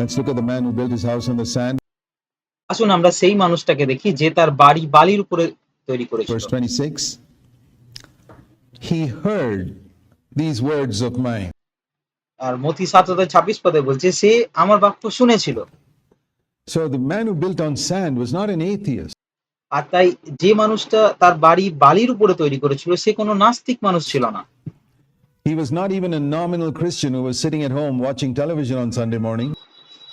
Let's look at the man who built his house on the sand. আসুন আমরা সেই মানুষটাকে দেখি যে তার বাড়ি বালির উপরে তৈরি করেছিল Verse 26. He heard these words of mine. আর মতি সাত অধ্যায় ছাব্বিশ পদে বলছে সে আমার বাক্য শুনেছিল So the man who built on sand was not an atheist. আর তাই যে মানুষটা তার বাড়ি বালির উপরে তৈরি করেছিল সে কোনো নাস্তিক মানুষ ছিল না He was not even a nominal Christian who was sitting at home watching television on Sunday morning.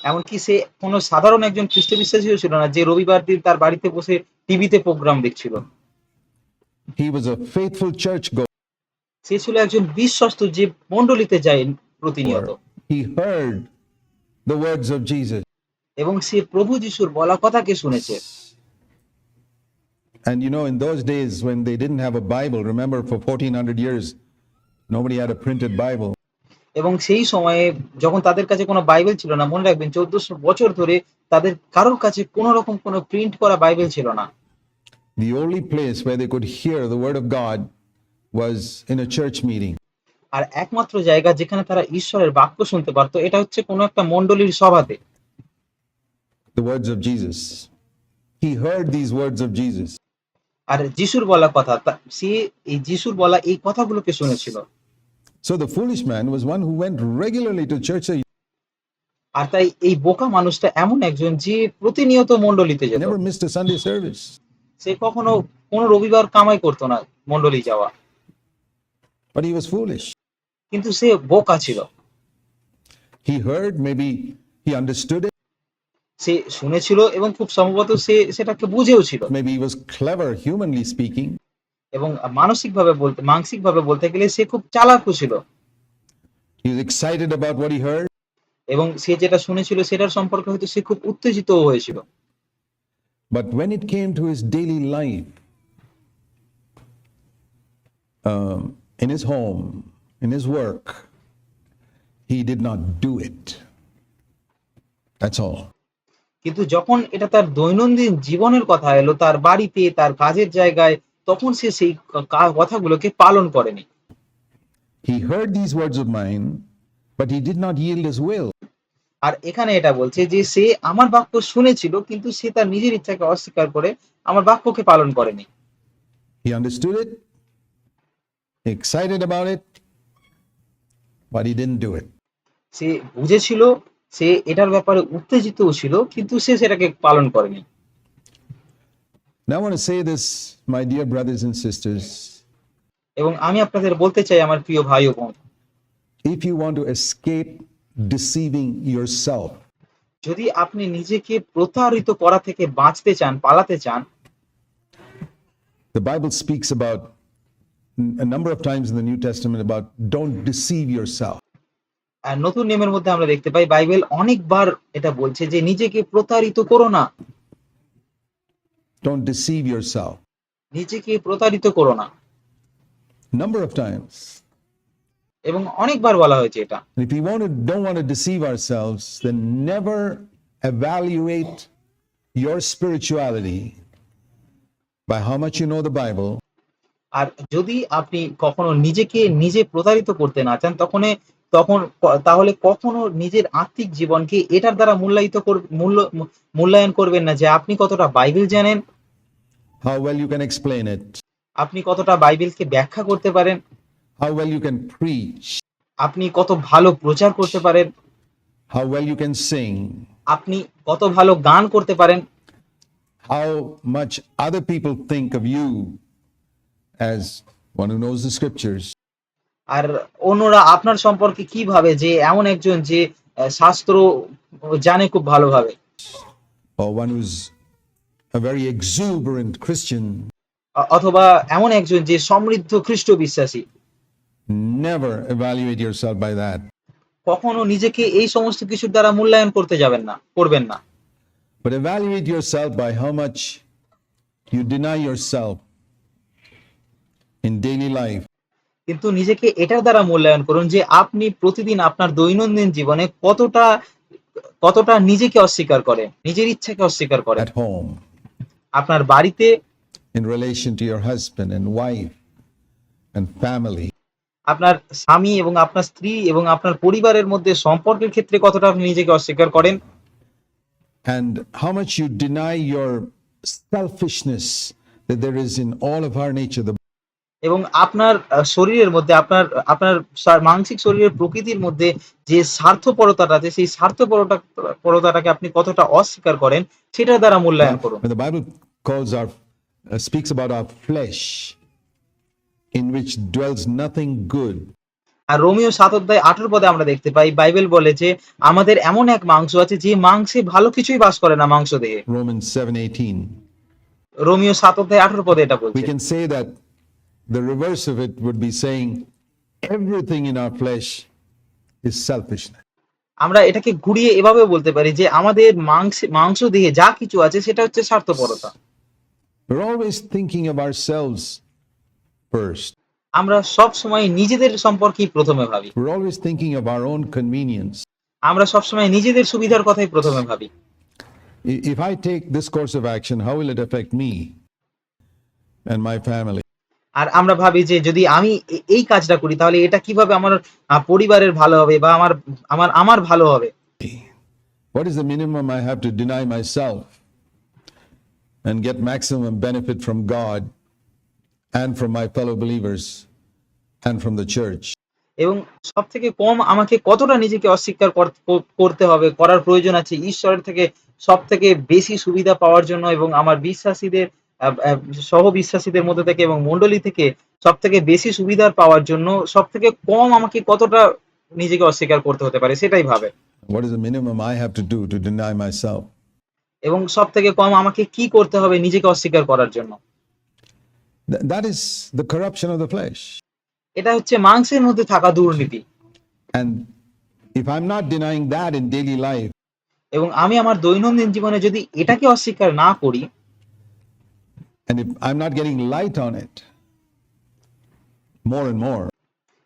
এমনকি সে কোনো সাধারণ একজন খ্রিস্ট বিশ্বাসীও ছিল না যে রবিবার দিন তার বাড়িতে বসে টিভিতে প্রোগ্রাম দেখছিল faithful church সে ছিল একজন বিশ্বস্ত যে মণ্ডলীতে যায় প্রতিনিয়ত He heard the words of Jesus. এবং সে প্রভু যিশুর বলা কথাকে শুনেছে And you know, in those days when they didn't have a Bible, remember for 1400 years, nobody had a printed Bible. এবং সেই সময়ে যখন তাদের কাছে কোনো বাইবেল ছিল না মনে রাখবেন চোদ্দশো বছর ধরে তাদের কারোর কাছে কোনো রকম কোনো প্রিন্ট করা বাইবেল ছিল না The only place where they could hear the word of God was in a church meeting. আর একমাত্র জায়গা যেখানে তারা ঈশ্বরের বাক্য শুনতে পারতো এটা হচ্ছে কোনো একটা মণ্ডলীর সভাতে The words of Jesus. He heard these words of Jesus. আর যিশুর বলা কথা সে এই যিশুর বলা এই কথাগুলোকে শুনেছিল So the foolish man was one who went regularly to church. আর তাই এই বোকা মানুষটা এমন একজন যে প্রতিনিয়ত মণ্ডলীতে যেত never missed a Sunday service. সে কখনো কোনো রবিবার কামাই করতো না মণ্ডলী যাওয়া But he was foolish. কিন্তু সে বোকা ছিল He heard, maybe he understood it, সে শুনেছিল এবং খুব সম্ভবত সে সেটাকে বুঝেও ছিল maybe he was clever, humanly speaking. এবং মানসিকভাবে বলতে মানসিকভাবে বলতে গেলে সে খুব চালাকও ছিল. এবং সে যেটা শুনেছিল সেটার সম্পর্কে হয়তো সে খুব উত্তেজিতও হয়েছিল But when it came to his daily life, um, in his home, in his work, he did not do it. That's all. কিন্তু যখন এটা তার দৈনন্দিন জীবনের কথা এলো তার বাড়িতে তার কাজের জায়গায় তখন সে সেই কথাগুলোকে পালন করেনি He heard these words of mine, but he did not yield his will. আর এখানে এটা বলছে যে সে আমার বাক্য শুনেছিল কিন্তু সে তার নিজের ইচ্ছাকে অস্বীকার করে আমার বাক্যকে পালন করেনি He understood it, excited about it, but he didn't do it. সে বুঝেছিল সে এটার ব্যাপারে উত্তেজিতও ছিল কিন্তু সে সেটাকে পালন করেনি Now, I want to say this, my dear brothers and sisters. এবং আমি আপনাদের বলতে চাই আমার প্রিয় ভাই ও বোন If you want to escape deceiving yourself, যদি আপনি নিজেকে প্রতারিত করা থেকে বাঁচতে চান পালাতে চান The Bible speaks about a number of times in the New Testament about don't deceive yourself. আর নতুন নিয়মের মধ্যে আমরা দেখতে পাই বাইবেল অনেকবার এটা বলছে যে নিজেকে প্রতারিত করো না Don't deceive yourself. নিজেকে প্রতারিত করো না Number of times. এবং অনেকবার বলা হয়েছে এটা if we want to, don't want to deceive ourselves, then never evaluate your spirituality by how much you know the Bible আর যদি আপনি কখনো নিজেকে নিজে প্রতারিত করতে না চান তখন তখন তাহলে কখনো নিজের আত্মিক জীবনকে এটার দ্বারা মূল্যায়িত মূল্য মূল্যায়ন করবেন না যে আপনি কতটা বাইবেল জানেন how well you can explain it, আপনি কতটা বাইবেলকে ব্যাখ্যা করতে পারেন how well you can preach, আপনি কত ভালো প্রচার করতে পারেন how well you can sing, আপনি কত ভালো গান করতে পারেন how much other people think of you as one who knows the scriptures. আর অন্যরা আপনার সম্পর্কে কি ভাবে যে এমন একজন যে আহ, শাস্ত্র জানে খুব ভালোভাবে or one who's a very exuberant Christian, অথবা এমন একজন যে সমৃদ্ধ খ্রিস্ট বিশ্বাসী। Never evaluate yourself by that. কখনো নিজেকে এই সমস্ত কিছুর দ্বারা মূল্যায়ন করতে যাবেন না করবেন না। But evaluate yourself by how much you deny yourself in daily life. কিন্তু নিজেকে এটার দ্বারা মূল্যায়ন করুন যে আপনি প্রতিদিন আপনার দৈনন্দিন জীবনে কতটা কতটা নিজেকে অস্বীকার করেন নিজের ইচ্ছাকে অস্বীকার করেন। At home, আপনার বাড়িতে in relation to your husband and wife and family. আপনার স্বামী এবং আপনার স্ত্রী এবং আপনার পরিবারের মধ্যে সম্পর্কের ক্ষেত্রে কতটা আপনি নিজেকে অস্বীকার করেন and how much you deny your selfishness that there is in all of our nature. The এবং আপনার শরীরের মধ্যে আপনার আপনার মানসিক শরীরের প্রকৃতির মধ্যে যে স্বার্থপরতাটা আছে সেই স্বার্থপরতা পরতাটাকে আপনি কতটা অস্বীকার করেন সেটার দ্বারা মূল্যায়ন করুন calls our uh, speaks about our flesh in which dwells nothing good. আর রোমিও সাত অধ্যায় আঠেরো পদে আমরা দেখতে পাই বাইবেল বলে যে আমাদের এমন এক মাংস আছে যে মাংসে ভালো কিছুই বাস করে না মাংস দিয়ে। রোমিও সাত অধ্যায় আঠেরো পদে এটা বলছে। We can say that the reverse of it would be saying everything in our flesh is আমরা এটাকে ঘুরিয়ে এভাবে বলতে পারি যে আমাদের মাংস মাংস দেহে যা কিছু আছে সেটা হচ্ছে স্বার্থপরতা। We're always thinking of ourselves first. আমরা সব সময় নিজেদের সম্পর্কেই প্রথমে ভাবি We're always thinking of our own convenience. আমরা সব সময় নিজেদের সুবিধার কথাই প্রথমে ভাবি I- If I take this course of action, how will it affect me and my family? আর আমরা ভাবি যে যদি আমি এ- এই কাজটা করি তাহলে এটা কীভাবে আমার আহ, পরিবারের ভালো হবে বা আমার আমার আমার ভালো হবে What is the minimum I have to deny myself and get maximum benefit from God and from my fellow believers and from the church? এবং সব থেকে কম আমাকে কতটা নিজেকে অস্বীকার কর- কর- করতে হবে করার প্রয়োজন আছে ঈশ্বরের থেকে সব থেকে বেশি সুবিধা পাওয়ার জন্য এবং আমার বিশ্বাসীদের সহ বিশ্বাসীদের মধ্যে থেকে এবং মন্ডলী থেকে সব থেকে বেশি সুবিধার পাওয়ার জন্য সব থেকে কম আমাকে কতটা নিজেকে অস্বীকার করতে হতে পারে সেটাই ভাবে What is the minimum I have to do to deny myself? এবং সব থেকে কম আমাকে কি করতে হবে নিজেকে অস্বীকার করার জন্য that is the corruption of the flesh. এটা হচ্ছে মাংসের মধ্যে থাকা দুর্নীতি And if I'm not denying that in daily life, এবং আমি আমার দৈনন্দিন জীবনে যদি এটাকে অস্বীকার না করি and if I'm not getting light on it more and more,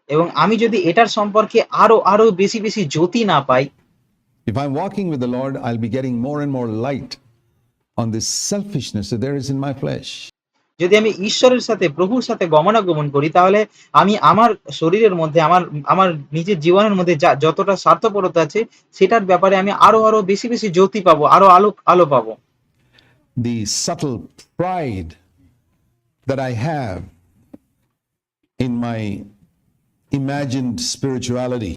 এবং আমি যদি এটার সম্পর্কে আরও আরও বেশি বেশি জ্যোতি না পাই if I'm walking with the Lord, I'll be getting more and more light on this selfishness that there is in my flesh. যদি আমি ঈশ্বরের সাথে প্রভুর সাথে গমনাগমন করি তাহলে আমি আমার শরীরের মধ্যে আমার আমার নিজের জীবনের মধ্যে যা যতটা স্বার্থপরতা আছে সেটার ব্যাপারে আমি আরও আরও বেশি বেশি জ্যোতি পাবো আরও আলো আলো পাবো The subtle pride that I have in my imagined spirituality.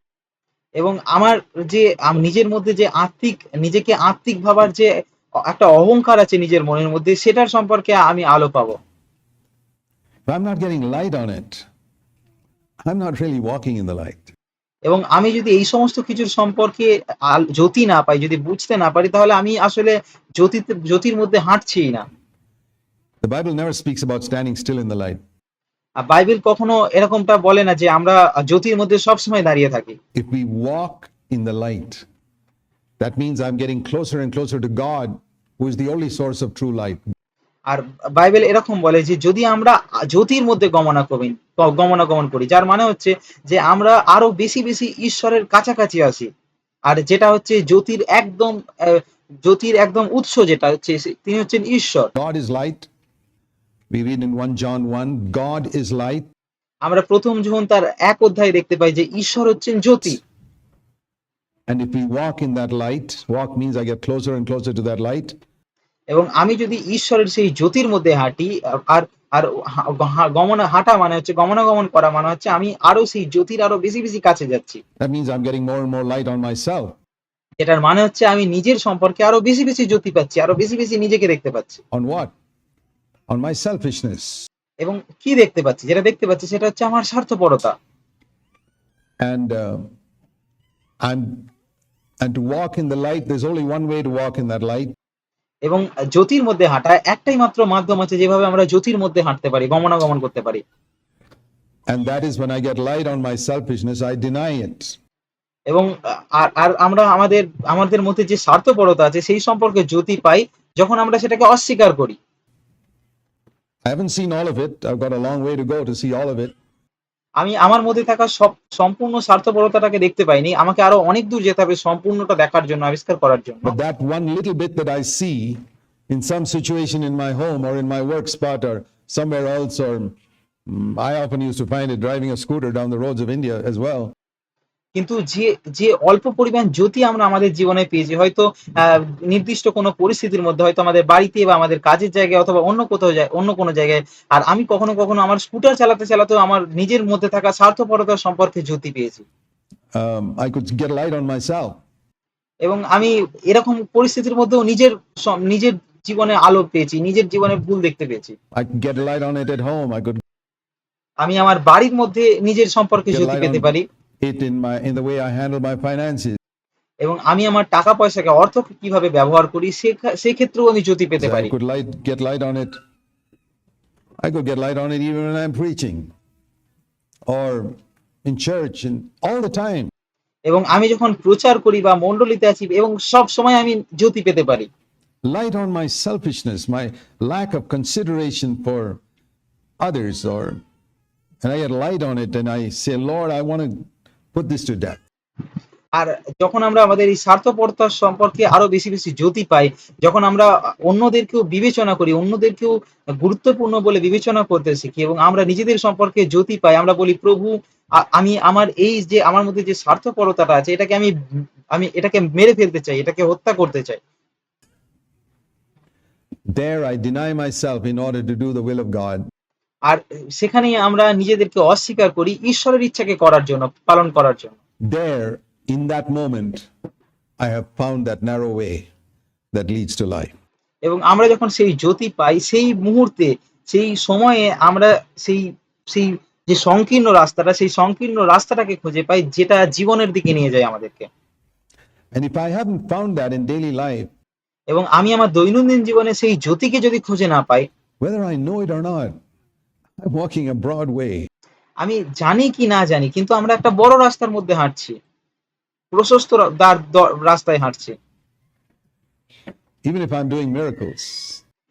এবং আমার যে আম- নিজের মধ্যে যে আত্মিক নিজেকে আত্মিক ভাবার যে একটা অহংকার আছে নিজের মনের মধ্যে সেটার সম্পর্কে আমি আলো পাবো If I'm not getting light on it, I'm not really walking in the light. এবং আমি যদি এই সমস্ত কিছুর সম্পর্কে জ্যোতি না পাই যদি বুঝতে না পারি তাহলে আমি আসলে জ্যোতিতে জ্যোতির মধ্যে হাঁটছিই না The Bible never speaks about standing still in the light. আর বাইবেল কখনো এরকমটা বলে না যে আমরা জ্যোতির মধ্যে সবসময় দাঁড়িয়ে থাকি If we walk in the light, that means I'm getting closer and closer to God, who is the only source of true light. আর বাইবেল এরকম বলে যে যদি আমরা জ্যোতির মধ্যে গমনাগমন গমনাগমন করি যার মানে হচ্ছে যে আমরা আরও বেশি বেশি ঈশ্বরের কাছাকাছি আসি আর যেটা হচ্ছে জ্যোতির একদম জ্যোতির একদম উৎস যেটা হচ্ছে তিনি হচ্ছেন ঈশ্বর God is light. We read in 1 John 1 God is light. আমরা প্রথম যখন তার এক অধ্যায় দেখতে পাই যে ঈশ্বর হচ্ছেন জ্যোতি And if we walk in that light, walk means I get closer and closer to that light. এবং আমি যদি ঈশ্বরের সেই জ্যোতির মধ্যে হাঁটি আর আর গমন হাঁটা মানে হচ্ছে গমনাগমন করা মানে হচ্ছে আমি আরও সেই জ্যোতির আরও বেশি বেশি কাছে যাচ্ছি That means I'm getting more and more light on myself. এটার মানে হচ্ছে আমি নিজের সম্পর্কে আরও বেশি বেশি জ্যোতি পাচ্ছি আরও বেশি বেশি নিজেকে দেখতে পাচ্ছি On what? On my selfishness. এবং কি দেখতে পাচ্ছি? যেটা দেখতে পাচ্ছি সেটা হচ্ছে আমার স্বার্থপরতা। And uh, I'm and to walk in the light, there's only one way to walk in that light, এবং জ্যোতির মধ্যে হাঁটা একটাই মাত্র মাধ্যম আছে যেভাবে আমরা জ্যোতির মধ্যে হাঁটতে পারি গমনাগমন করতে পারি। And that is when I get light on my selfishness, I deny it. এবং আর আর আমরা আমাদের আমাদের মধ্যে যে স্বার্থপরতা আছে সেই সম্পর্কে জ্যোতি পাই যখন আমরা সেটাকে অস্বীকার করি। I haven't seen all of it. I've got a long way to go to see all of it. আমি আমার মধ্যে থাকা সব সম্পূর্ণ স্বার্থপরতাটাকে দেখতে পাইনি আমাকে আরও অনেক দূর যেতে হবে সম্পূর্ণটা দেখার জন্য আবিষ্কার করার জন্য But that one little bit that I see in some situation in my home or in my work spot or somewhere else or Mm, I often used to find it driving a scooter down the roads of India as well. কিন্তু যে যে অল্প পরিমাণ জ্যোতি আমরা আমাদের জীবনে পেয়েছি হয়তো নির্দিষ্ট কোনো পরিস্থিতির মধ্যে হয়তো আমাদের বাড়িতে বা আমাদের কাজের জায়গায় অথবা অন্য কোথাও যায় অন্য কোনো জায়গায় আর আমি কখনো কখনো আমার স্কুটার চালাতে চালাতেও আমার নিজের মধ্যে থাকা স্বার্থপরতা সম্পর্কে জ্যোতি পেয়েছি। Um, এবং আমি এরকম পরিস্থিতির মধ্যেও নিজের নিজের জীবনে আলো পেয়েছি নিজের জীবনে ভুল দেখতে পেয়েছি। আমি আমার বাড়ির মধ্যে নিজের সম্পর্কে জ্যোতি পেতে পারি। It in my in the way I handle my finances. এবং আমি আমার টাকা পয়সাকে অর্থকে কীভাবে ব্যবহার করি সে- সেক্ষেত্রেও আমি জ্যোতি পেতে পারি could light get light on it. I could get light on it even when I'm preaching or in church and all the time. এবং আমি যখন প্রচার করি বা মণ্ডলীতে আছি এবং সব সময় আমি জ্যোতি পেতে পারি Light on my selfishness, my lack of consideration for others, or and I get light on it and I say, Lord, I want to put this to death. আর যখন আমরা আমাদের এই স্বার্থপরতার সম্পর্কে আরও বেশি বেশি জ্যোতি পাই যখন আমরা অন্যদেরকেও বিবেচনা করি অন্যদেরকেও গুরুত্বপূর্ণ বলে বিবেচনা করতে শিখি এবং আমরা নিজেদের সম্পর্কে জ্যোতি পাই আমরা বলি প্রভু আমি আমার এই যে আমার মধ্যে যে স্বার্থপরতাটা আছে এটাকে আমি আমি এটাকে মেরে ফেলতে চাই এটাকে হত্যা করতে চাই There I deny myself in order to do the will of God. আর সেখানেই আমরা নিজেদেরকে অস্বীকার করি ঈশ্বরের ইচ্ছাকে করার জন্য পালন করার জন্য There, in that moment, I have found that narrow way that leads to life. এবং আমরা যখন সেই জ্যোতি পাই সেই মুহূর্তে সেই সময়ে আমরা সেই সেই যে সংকীর্ণ রাস্তাটা সেই সংকীর্ণ রাস্তাটাকে খুঁজে পাই যেটা জীবনের দিকে নিয়ে যায় আমাদেরকে And if I haven't found that in daily life, এবং আমি আমার দৈনন্দিন জীবনে সেই জ্যোতিকে যদি খুঁজে না পাই whether I know it or not, walking a broad way. আমি জানি কি না জানি কিন্তু আমরা একটা বড় রাস্তার মধ্যে হাঁটছি। প্রশস্ত রাস্তায় হাঁটছি। Even if I'm doing miracles,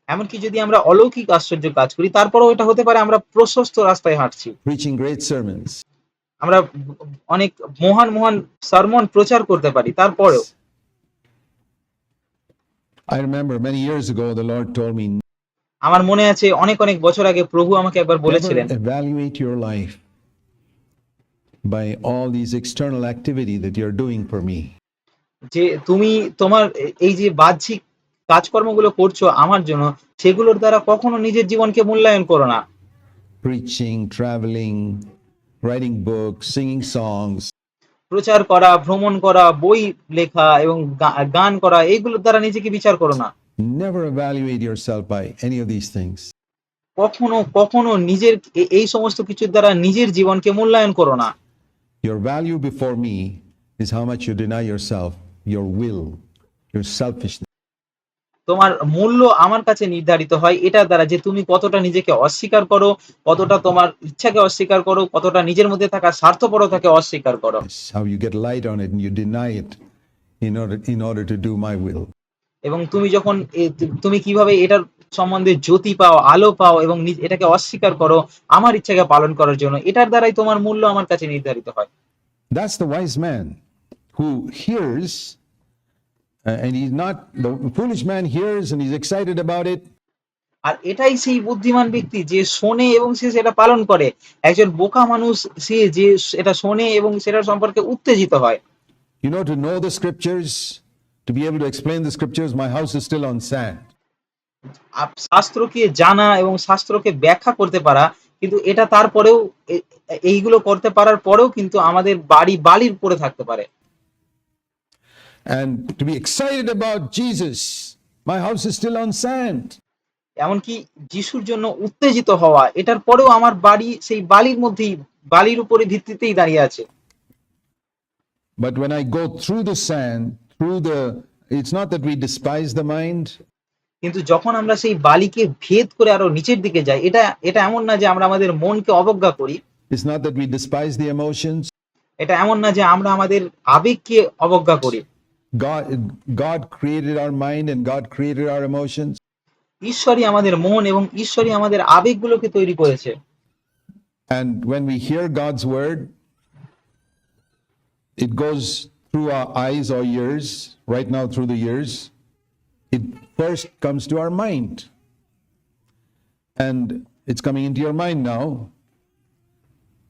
এমনকি যদি আমরা অলৌকিক আশ্চর্য কাজ করি তারপরেও এটা হতে পারে আমরা প্রশস্ত রাস্তায় হাঁটছি। Preaching great sermons, আমরা অনেক মহান মহান সারমন প্রচার করতে পারি তারপরেও। I remember many years ago the Lord told me আমার মনে আছে অনেক অনেক বছর আগে প্রভু আমাকে একবার বলেছিলেন evaluate your life by all these external activity that you're doing for me. যে তুমি তোমার এই যে বাহ্যিক কাজকর্মগুলো করছ আমার জন্য সেগুলোর দ্বারা কখনো নিজের জীবনকে মূল্যায়ন করো না Preaching, traveling, writing books, singing songs. প্রচার করা ভ্রমণ করা বই লেখা এবং গান করা এইগুলোর দ্বারা নিজেকে বিচার করো না Never evaluate yourself by any of these things. কখনো কখনো নিজের এই সমস্ত কিছুর দ্বারা নিজের জীবনকে মূল্যায়ন করো না Your value before me is how much you deny yourself, your will, your selfishness. তোমার মূল্য আমার কাছে নির্ধারিত হয় এটার দ্বারা যে তুমি কতটা নিজেকে অস্বীকার করো কতটা তোমার ইচ্ছাকে অস্বীকার করো কতটা নিজের মধ্যে থাকা স্বার্থপরতাকে অস্বীকার করো How you get light on it and you deny it in order in order to do my will. এবং তুমি যখন তুমি কীভাবে এটার সম্বন্ধে জ্যোতি পাও আলো পাও এবং এটাকে অস্বীকার করো আমার ইচ্ছাকে পালন করার জন্য এটার দ্বারাই তোমার মূল্য আমার কাছে নির্ধারিত হয়। That's the wise man who hears uh, and he's not the foolish man hears and he's excited about it. আর এটাই সেই বুদ্ধিমান ব্যক্তি যে শোনে এবং সে সেটা পালন করে। একজন বোকা মানুষ সে যে এটা শোনে এবং সেটার সম্পর্কে উত্তেজিত হয়। You know, to know the scriptures, to be able to explain the scriptures, my house is still on sand. শাস্ত্রকে জানা এবং শাস্ত্রকে ব্যাখ্যা করতে পারা কিন্তু এটা তারপরেও এইগুলো করতে পারার পরেও কিন্তু আমাদের বাড়ি বালির পরে থাকতে পারে And to be excited about Jesus, my house is still on sand. এমনকি যিশুর জন্য উত্তেজিত হওয়া এটার পরেও আমার বাড়ি সেই বালির মধ্যেই বালির উপরে ভিত্তিতেই দাঁড়িয়ে আছে But when I go through the sand, কিন্তু যখন আমরা সেই বালিকে ভেদ করে আরও নিচের দিকে যাই এটা এটা এমন না যে আমরা আমাদের মনকে অবজ্ঞা করি। It's not that এটা এমন না যে আমরা আমাদের আবেগকে অবজ্ঞা করি। God, God created our mind and God created our ঈশ্বরই আমাদের মন এবং ঈশ্বরই আমাদের আবেগগুলোকে তৈরি করেছে। And when we hear God's word, it through our eyes or ears, right now through the ears. It first comes to our mind. And it's coming into your mind now.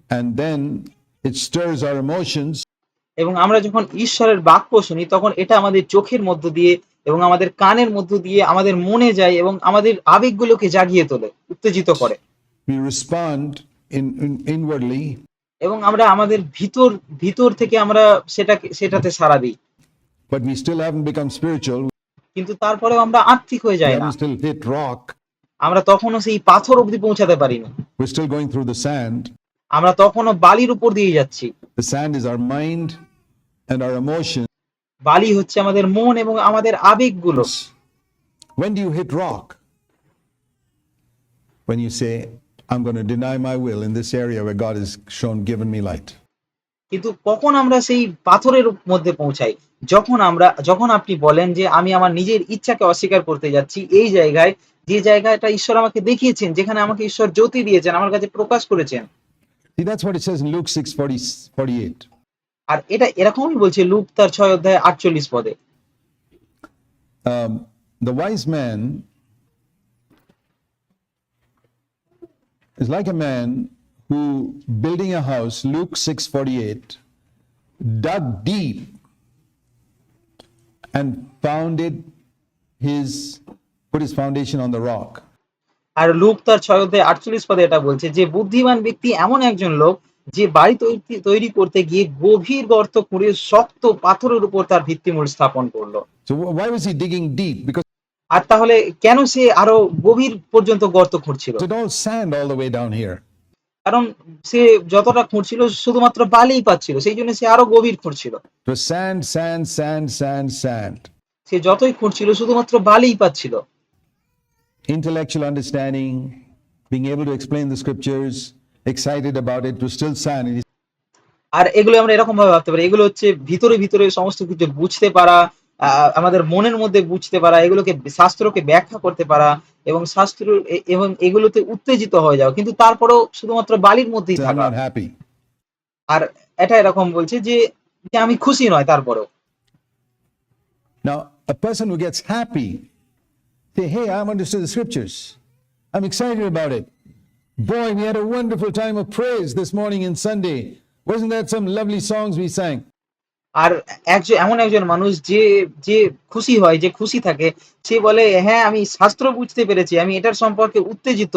and then it stirs our emotions, এবং আমরা যখন ঈশ্বরের বাক্য শুনি তখন এটা আমাদের চোখের মধ্য দিয়ে এবং আমাদের কানের মধ্য দিয়ে আমাদের মনে যায় এবং আমাদের আবেগগুলোকে জাগিয়ে তোলে উত্তেজিত করে we respond in, in inwardly, এবং আমরা আমাদের ভিতর ভিতর থেকে আমরা সেটাকে সেটাতে সাড়া দিই but we still haven't become spiritual. কিন্তু তারপরেও আমরা আত্মিক হয়ে যাই না still hit rock. আমরা তখনও সেই পাথর অবধি পৌঁছাতে পারিনি We're still going through the sand. আমরা তখনও বালির উপর দিয়ে যাচ্ছি The sand is our mind and our emotions. বালি হচ্ছে আমাদের মন এবং আমাদের আবেগগুলো When do you hit rock? When you say, I'm going to deny my will in this area where God has shown, given me light. কিন্তু কখন আমরা সেই পাথরের মধ্যে পৌঁছাই যখন আমরা যখন আপনি বলেন যে আমি আমার নিজের ইচ্ছাকে অস্বীকার করতে যাচ্ছি এই জায়গায় যে জায়গাটা ঈশ্বর আমাকে দেখিয়েছেন যেখানে আমাকে ঈশ্বর জ্যোতি দিয়েছেন আমার কাছে প্রকাশ করেছেন See, that's what it says in Luke 6 40, 48. আর এটা এরকমই বলছে লুক তার ছয় অধ্যায় আটচল্লিশ পদে Um, the wise man is like a man who building a house luke 6:48 dug deep and founded his put his foundation on the rock. আর Luke তার ছয় আটচল্লিশ পদে এটা বলছে যে বুদ্ধিমান ব্যক্তি এমন একজন লোক যে বাড়ি তৈরি করতে গিয়ে গভীর গর্ত করে শক্ত পাথরের উপর তার ভিত্তিমূল স্থাপন করল। Why was he digging deep because আর তাহলে কেন সে আরও গভীর পর্যন্ত গর্ত খুঁড়ছিল. কারণ সে যতটা খুঁড়ছিল শুধুমাত্র বালিই পাচ্ছিল সেই জন্য সে আরও গভীর খুঁড়ছিল. সে যতই খুঁড়ছিল শুধুমাত্র বালিই পাচ্ছিল Intellectual understanding, being able to explain the scriptures, excited about it, was still sand. আর এগুলো আমরা এরকম ভাবে ভাবতে পারি এগুলো হচ্ছে ভিতরে ভিতরে সমস্ত কিছু বুঝতে পারা আমাদের মনের মধ্যে বুঝতে পারা এগুলোকে শাস্ত্রকে ব্যাখ্যা করতে পারা এবং শাস্ত্র এবং এগুলোতে উত্তেজিত হয়ে যাওয়া কিন্তু তারপরেও শুধুমাত্র বালির মধ্যেই থাকা আর এটা এরকম বলছে যে আমি খুশি নয় তারপরেও Now, a person who gets happy, say, hey, I've understood the scriptures. I'm excited about it. Boy, we had a wonderful time of praise this morning in Sunday. Wasn't that some lovely songs we sang? আর একজন এমন একজন মানুষ যে যে খুশি হয় যে খুশি থাকে সে বলে হ্যাঁ আমি শাস্ত্র বুঝতে পেরেছি আমি এটার সম্পর্কে উত্তেজিত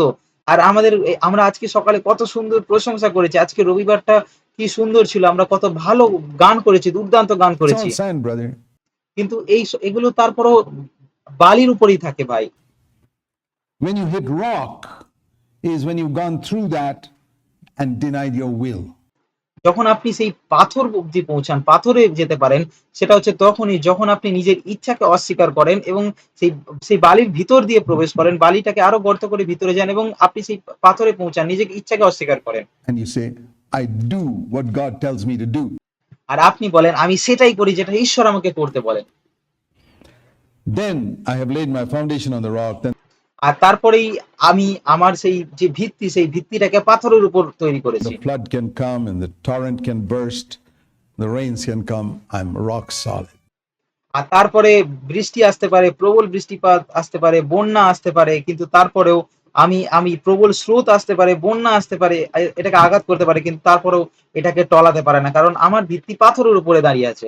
আর আমাদের আমরা আজকে সকালে কত সুন্দর প্রশংসা করেছি আজকে রবিবারটা কি সুন্দর ছিল আমরা কত ভালো গান করেছি দুর্দান্ত গান করেছি. কিন্তু এই এগুলো তারপরও বালির উপরেই থাকে ভাই When you hit rock, is when you've gone through that and denied your will. যখন আপনি সেই পাথর অব্দি পৌঁছান পাথরে যেতে পারেন সেটা হচ্ছে তখনই যখন আপনি নিজের ইচ্ছাকে অস্বীকার করেন এবং সেই সেই বালির ভিতর দিয়ে প্রবেশ করেন বালিটাকে আরও গর্ত করে ভিতরে যান এবং আপনি সেই পাথরে পৌঁছান নিজেকে ইচ্ছাকে অস্বীকার করেন And you say, I do what God tells me to do. আর আপনি বলেন আমি সেটাই করি যেটা ঈশ্বর আমাকে করতে বলেন Then I have laid my foundation on the rock. Then আর তারপরেই আমি আমার সেই যে ভিত্তি সেই ভিত্তিটাকে পাথরের উপর তৈরি করেছি the flood can come and the torrent can burst, the rains can come. I'm rock solid. আর তারপরে বৃষ্টি আসতে পারে প্রবল বৃষ্টিপাত আসতে পারে বন্যা আসতে পারে কিন্তু তারপরেও আমি আমি প্রবল স্রোত আসতে পারে বন্যা আসতে পারে এটাকে আঘাত করতে পারে কিন্তু তারপরেও এটাকে টলাতে পারে না কারণ আমার ভিত্তি পাথরের উপরে দাঁড়িয়ে আছে